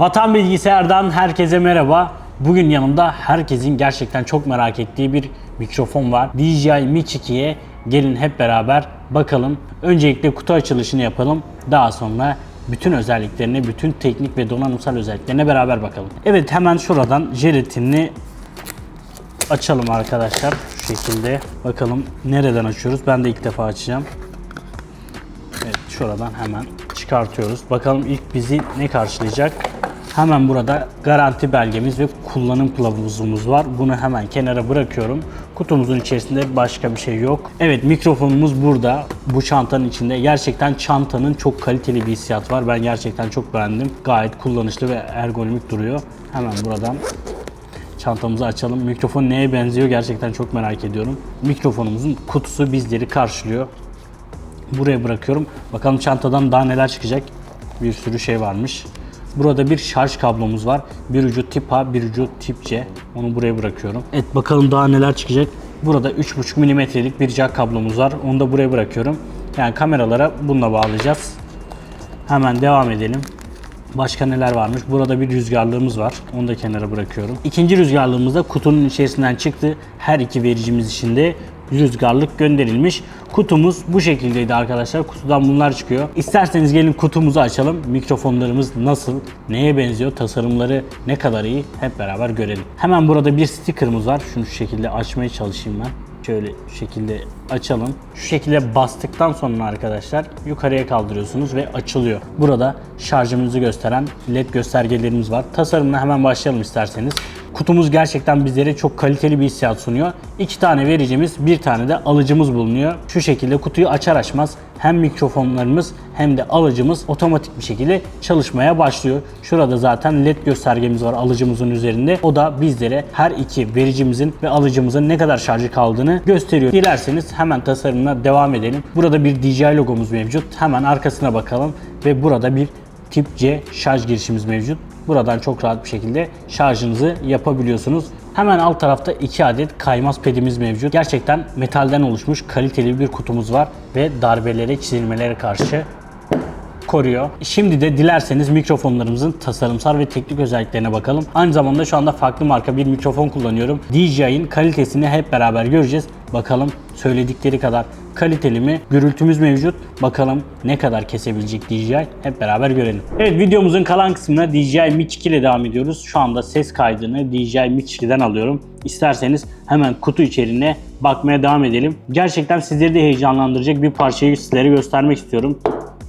Vatan Bilgisayar'dan herkese merhaba. Bugün yanımda herkesin gerçekten çok merak ettiği bir mikrofon var. DJI Mic 2'ye gelin hep beraber bakalım. Öncelikle kutu açılışını yapalım. Daha sonra bütün özelliklerine, bütün teknik ve donanımsal özelliklerine beraber bakalım. Evet hemen şuradan jelatinini açalım arkadaşlar. Şu şekilde. Bakalım nereden açıyoruz? Ben de ilk defa açacağım. Evet şuradan hemen çıkartıyoruz. Bakalım ilk bizi ne karşılayacak? Hemen burada garanti belgemiz ve kullanım kılavuzumuz var. Bunu hemen kenara bırakıyorum. Kutumuzun içerisinde başka bir şey yok. Evet mikrofonumuz burada. Bu çantanın içinde. Gerçekten çantanın çok kaliteli bir hissiyat var. Ben gerçekten çok beğendim. Gayet kullanışlı ve ergonomik duruyor. Hemen buradan çantamızı açalım. Mikrofon neye benziyor gerçekten çok merak ediyorum. Mikrofonumuzun kutusu bizleri karşılıyor. Buraya bırakıyorum. Bakalım çantadan daha neler çıkacak. Bir sürü şey varmış. Burada bir şarj kablomuz var. Bir ucu tip A, bir ucu tip C. Onu buraya bırakıyorum. Evet bakalım daha neler çıkacak. Burada 3.5 mm'lik bir jack kablomuz var. Onu da buraya bırakıyorum. Yani kameralara bununla bağlayacağız. Hemen devam edelim. Başka neler varmış? Burada bir rüzgarlığımız var. Onu da kenara bırakıyorum. İkinci rüzgarlığımız da kutunun içerisinden çıktı. Her iki vericimiz için de rüzgarlık gönderilmiş. Kutumuz bu şekildeydi arkadaşlar. Kutudan bunlar çıkıyor. İsterseniz gelin kutumuzu açalım. Mikrofonlarımız nasıl, neye benziyor, tasarımları ne kadar iyi hep beraber görelim. Hemen burada bir sticker'ımız var. Şunu şu şekilde açmaya çalışayım ben. Şöyle şu şekilde açalım. Şu şekilde bastıktan sonra arkadaşlar yukarıya kaldırıyorsunuz ve açılıyor. Burada şarjımızı gösteren led göstergelerimiz var. Tasarımına hemen başlayalım isterseniz. Kutumuz gerçekten bizlere çok kaliteli bir hissiyat sunuyor. İki tane vericimiz, bir tane de alıcımız bulunuyor. Şu şekilde kutuyu açar açmaz hem mikrofonlarımız hem de alıcımız otomatik bir şekilde çalışmaya başlıyor. Şurada zaten led göstergemiz var alıcımızın üzerinde. O da bizlere her iki vericimizin ve alıcımızın ne kadar şarjı kaldığını gösteriyor. Dilerseniz hemen tasarımına devam edelim. Burada bir DJI logomuz mevcut. Hemen arkasına bakalım ve burada bir tip C şarj girişimiz mevcut. Buradan çok rahat bir şekilde şarjınızı yapabiliyorsunuz. Hemen alt tarafta 2 adet kaymaz pedimiz mevcut. Gerçekten metalden oluşmuş kaliteli bir kutumuz var ve darbelere, çizilmelere karşı koruyor. Şimdi de dilerseniz mikrofonlarımızın tasarımsal ve teknik özelliklerine bakalım. Aynı zamanda şu anda farklı marka bir mikrofon kullanıyorum. DJI'in kalitesini hep beraber göreceğiz. Bakalım söyledikleri kadar kaliteli mi? Gürültümüz mevcut. Bakalım ne kadar kesebilecek DJI hep beraber görelim. Evet videomuzun kalan kısmına DJI Mic 2 ile devam ediyoruz. Şu anda ses kaydını DJI Mic 2'den alıyorum. İsterseniz hemen kutu içeriğine bakmaya devam edelim. Gerçekten sizleri de heyecanlandıracak bir parçayı sizlere göstermek istiyorum.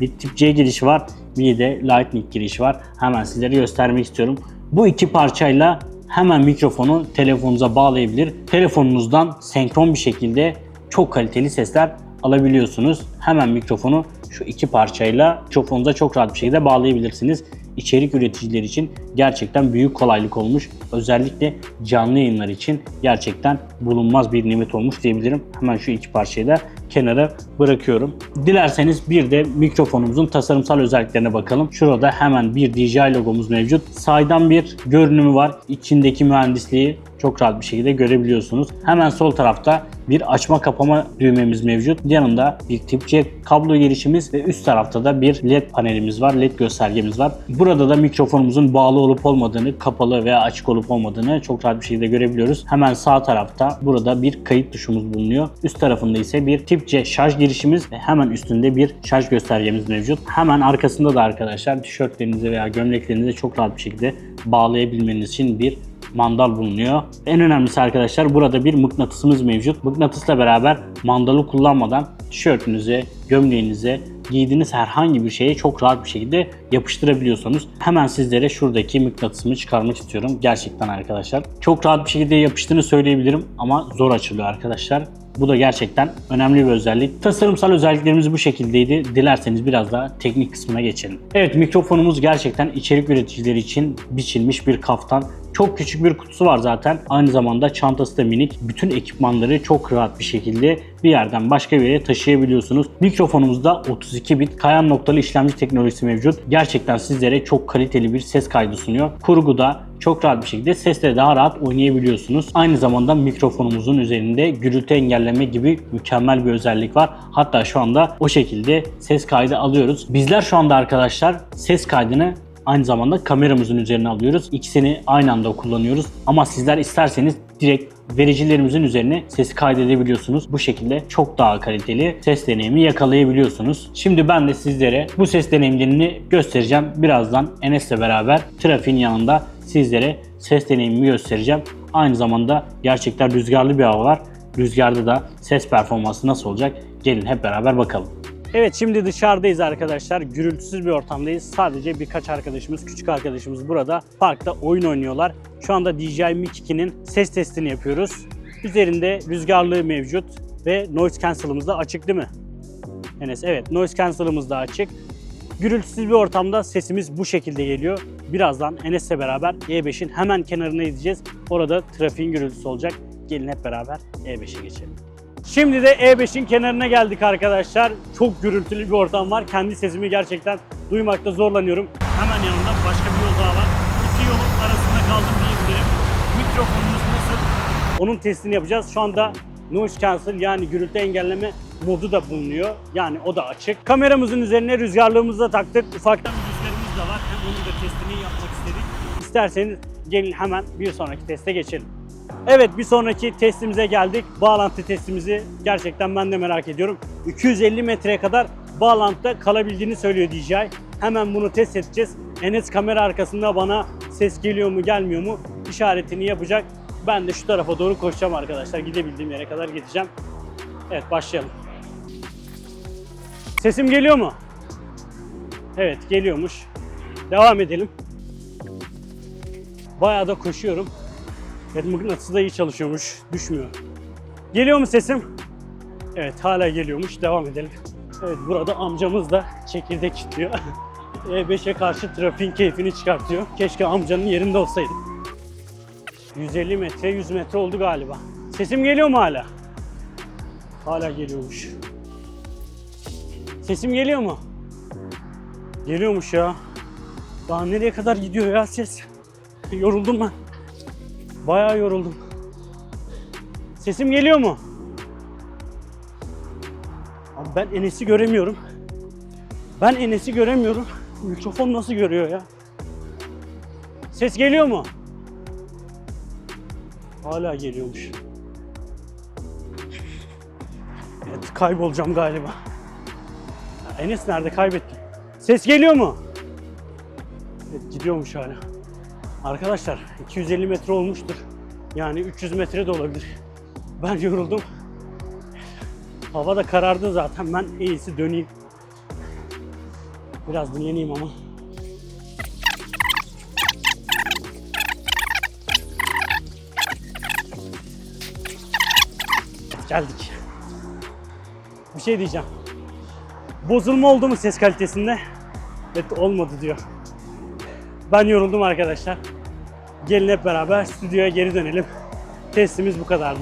Bir tip C girişi var, bir de Lightning girişi var. Hemen sizlere göstermek istiyorum. Bu iki parçayla hemen mikrofonu telefonunuza bağlayabilir. Telefonunuzdan senkron bir şekilde çok kaliteli sesler alabiliyorsunuz. Hemen mikrofonu şu iki parçayla mikrofonunuza çok rahat bir şekilde bağlayabilirsiniz. İçerik üreticiler için gerçekten büyük kolaylık olmuş. Özellikle canlı yayınlar için gerçekten bulunmaz bir nimet olmuş diyebilirim. Hemen şu iki parçayı da kenara bırakıyorum. Dilerseniz bir de mikrofonumuzun tasarımsal özelliklerine bakalım. Şurada hemen bir DJI logomuz mevcut. Saydam bir görünümü var. İçindeki mühendisliği çok rahat bir şekilde görebiliyorsunuz. Hemen sol tarafta bir açma kapama düğmemiz mevcut. Yanında bir tip C kablo girişimiz ve üst tarafta da bir led panelimiz var. Led göstergemiz var. Burada da mikrofonumuzun bağlı olup olmadığını, kapalı veya açık olup olmadığını çok rahat bir şekilde görebiliyoruz. Hemen sağ tarafta burada bir kayıt tuşumuz bulunuyor. Üst tarafında ise bir tip C şarj girişimiz ve hemen üstünde bir şarj göstergemiz mevcut. Hemen arkasında da arkadaşlar tişörtlerinize veya gömleklerinize çok rahat bir şekilde bağlayabilmeniz için bir mandal bulunuyor. En önemlisi arkadaşlar burada bir mıknatısımız mevcut. Mıknatısla beraber mandalı kullanmadan tişörtünüze, gömleğinize, giydiğiniz herhangi bir şeye çok rahat bir şekilde yapıştırabiliyorsunuz. Hemen sizlere şuradaki mıknatısımı çıkarmak istiyorum. Gerçekten arkadaşlar. Çok rahat bir şekilde yapıştığını söyleyebilirim ama zor açılıyor arkadaşlar. Bu da gerçekten önemli bir özellik. Tasarımsal özelliklerimiz bu şekildeydi. Dilerseniz biraz daha teknik kısmına geçelim. Evet mikrofonumuz gerçekten içerik üreticileri için biçilmiş bir kaftan. Çok küçük bir kutusu var zaten. Aynı zamanda çantası da minik. Bütün ekipmanları çok rahat bir şekilde bir yerden başka bir yere taşıyabiliyorsunuz. Mikrofonumuzda 32 bit kayan noktalı işlemci teknolojisi mevcut. Gerçekten sizlere çok kaliteli bir ses kaydı sunuyor. Kurguda çok rahat bir şekilde sesle daha rahat oynayabiliyorsunuz. Aynı zamanda mikrofonumuzun üzerinde gürültü engelleme gibi mükemmel bir özellik var. Hatta şu anda o şekilde ses kaydı alıyoruz. Bizler şu anda arkadaşlar ses kaydını Aynı zamanda kameramızın üzerine alıyoruz. İkisini aynı anda kullanıyoruz. Ama sizler isterseniz direkt vericilerimizin üzerine sesi kaydedebiliyorsunuz. Bu şekilde çok daha kaliteli ses deneyimi yakalayabiliyorsunuz. Şimdi ben de sizlere bu ses deneyimlerini göstereceğim. Birazdan Enes'le beraber trafiğin yanında sizlere ses deneyimimi göstereceğim. Aynı zamanda gerçekten rüzgarlı bir hava var. Rüzgarda da ses performansı nasıl olacak? Gelin hep beraber bakalım. Evet şimdi dışarıdayız arkadaşlar. Gürültüsüz bir ortamdayız. Sadece birkaç arkadaşımız, küçük arkadaşımız burada parkta oyun oynuyorlar. Şu anda DJI Mic 2'nin ses testini yapıyoruz. Üzerinde rüzgarlığı mevcut ve noise cancel'ımız da açık değil mi? Enes evet noise cancel'ımız da açık. Gürültüsüz bir ortamda sesimiz bu şekilde geliyor. Birazdan Enes'le beraber E5'in hemen kenarına gideceğiz. Orada trafiğin gürültüsü olacak. Gelin hep beraber E5'e geçelim. Şimdi de E5'in kenarına geldik arkadaşlar. Çok gürültülü bir ortam var. Kendi sesimi gerçekten duymakta zorlanıyorum. Hemen yanında başka bir yol daha var. İki yolun arasında kaldım diyebilirim. Mikrofonumuz nasıl? Onun testini yapacağız. Şu anda noise cancel yani gürültü engelleme modu da bulunuyor. Yani o da açık. Kameramızın üzerine rüzgarlığımızı da taktık. Ufaktan rüzgarımız da var. Hem onun da testini yapmak istedik. İsterseniz gelin hemen bir sonraki teste geçelim. Evet bir sonraki testimize geldik. Bağlantı testimizi gerçekten ben de merak ediyorum. 250 metreye kadar bağlantıda kalabildiğini söylüyor DJI. Hemen bunu test edeceğiz. Enes kamera arkasında bana ses geliyor mu gelmiyor mu işaretini yapacak. Ben de şu tarafa doğru koşacağım arkadaşlar. Gidebildiğim yere kadar gideceğim. Evet başlayalım. Sesim geliyor mu? Evet geliyormuş. Devam edelim. Bayağı da koşuyorum. Evet mıknatısı da iyi çalışıyormuş. Düşmüyor. Geliyor mu sesim? Evet hala geliyormuş. Devam edelim. Evet burada amcamız da çekirdek kilitliyor. E5'e karşı trafiğin keyfini çıkartıyor. Keşke amcanın yerinde olsaydım. 150 metre 100 metre oldu galiba. Sesim geliyor mu hala? Hala geliyormuş. Sesim geliyor mu? Geliyormuş ya. Daha nereye kadar gidiyor ya ses? Yoruldum ben. Bayağı yoruldum. Sesim geliyor mu? Abi ben Enes'i göremiyorum. Ben Enes'i göremiyorum. Mikrofon nasıl görüyor ya? Ses geliyor mu? Hala geliyormuş. Evet kaybolacağım galiba. Enes nerede kaybettim. Ses geliyor mu? Evet gidiyormuş hala. Arkadaşlar 250 metre olmuştur. Yani 300 metre de olabilir. Ben yoruldum. Hava da karardı zaten. Ben en iyisi döneyim. Biraz dinleneyim ama. Geldik. Bir şey diyeceğim. Bozulma oldu mu ses kalitesinde? Evet olmadı diyor. Ben yoruldum arkadaşlar. Gelin hep beraber stüdyoya geri dönelim. Testimiz bu kadardı.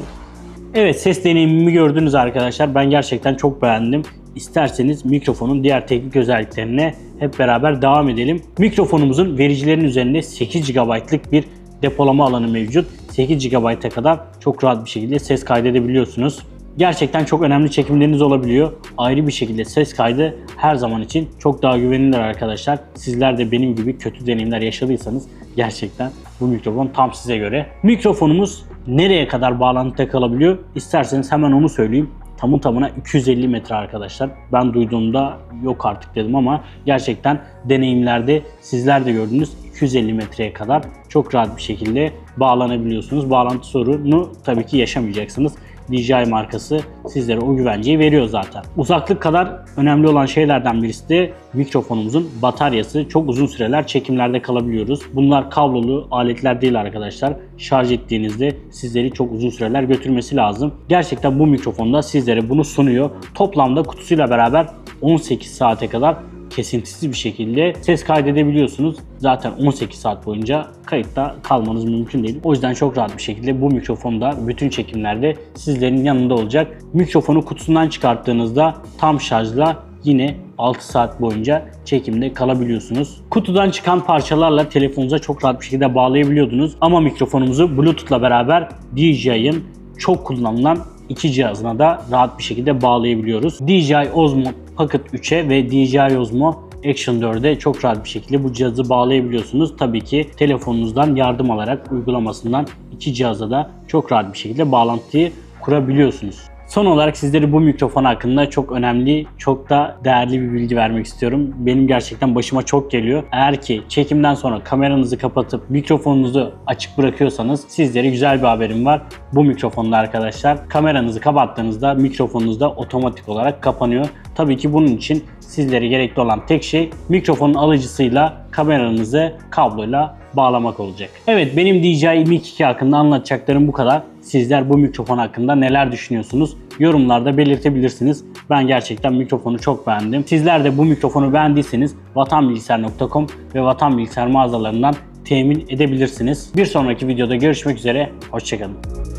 Evet ses deneyimimi gördünüz arkadaşlar. Ben gerçekten çok beğendim. İsterseniz mikrofonun diğer teknik özelliklerine hep beraber devam edelim. Mikrofonumuzun vericilerin üzerinde 8 GB'lık bir depolama alanı mevcut. 8 GB'a kadar çok rahat bir şekilde ses kaydedebiliyorsunuz. Gerçekten çok önemli çekimleriniz olabiliyor. Ayrı bir şekilde ses kaydı her zaman için çok daha güvenilir arkadaşlar. Sizler de benim gibi kötü deneyimler yaşadıysanız gerçekten bu mikrofon tam size göre. Mikrofonumuz nereye kadar bağlantıda kalabiliyor? İsterseniz hemen onu söyleyeyim. Tamı tamına 250 metre arkadaşlar. Ben duyduğumda yok artık dedim ama gerçekten deneyimlerde sizler de gördünüz 250 metreye kadar çok rahat bir şekilde bağlanabiliyorsunuz. Bağlantı sorunu tabii ki yaşamayacaksınız. DJI markası sizlere o güvenceyi veriyor zaten. Uzaklık kadar önemli olan şeylerden birisi de mikrofonumuzun bataryası. Çok uzun süreler çekimlerde kalabiliyoruz. Bunlar kablolu aletler değil arkadaşlar. Şarj ettiğinizde sizleri çok uzun süreler götürmesi lazım. Gerçekten bu mikrofonda sizlere bunu sunuyor. Toplamda kutusuyla beraber 18 saate kadar kesintisiz bir şekilde ses kaydedebiliyorsunuz. Zaten 18 saat boyunca kayıtta kalmanız mümkün değil. O yüzden çok rahat bir şekilde bu mikrofon da bütün çekimlerde sizlerin yanında olacak. Mikrofonu kutusundan çıkarttığınızda tam şarjla yine 6 saat boyunca çekimde kalabiliyorsunuz. Kutudan çıkan parçalarla telefonunuza çok rahat bir şekilde bağlayabiliyordunuz. Ama mikrofonumuzu Bluetooth'la beraber DJI'ın çok kullanılan iki cihazına da rahat bir şekilde bağlayabiliyoruz. DJI Osmo Pocket 3'e ve DJI Osmo Action 4'e çok rahat bir şekilde bu cihazı bağlayabiliyorsunuz. Tabii ki telefonunuzdan yardım alarak uygulamasından iki cihaza da çok rahat bir şekilde bağlantıyı kurabiliyorsunuz. Son olarak sizlere bu mikrofon hakkında çok önemli, çok da değerli bir bilgi vermek istiyorum. Benim gerçekten başıma çok geliyor. Eğer ki çekimden sonra kameranızı kapatıp mikrofonunuzu açık bırakıyorsanız sizlere güzel bir haberim var. Bu mikrofonda arkadaşlar kameranızı kapattığınızda mikrofonunuz da otomatik olarak kapanıyor. Tabii ki bunun için sizlere gerekli olan tek şey mikrofonun alıcısıyla kameranızı kabloyla bağlamak olacak. Evet benim DJI Mic 2 hakkında anlatacaklarım bu kadar. Sizler bu mikrofon hakkında neler düşünüyorsunuz? Yorumlarda belirtebilirsiniz. Ben gerçekten mikrofonu çok beğendim. Sizler de bu mikrofonu beğendiyseniz vatanbilgisayar.com ve Vatan Bilgisayar mağazalarından temin edebilirsiniz. Bir sonraki videoda görüşmek üzere. Hoşçakalın.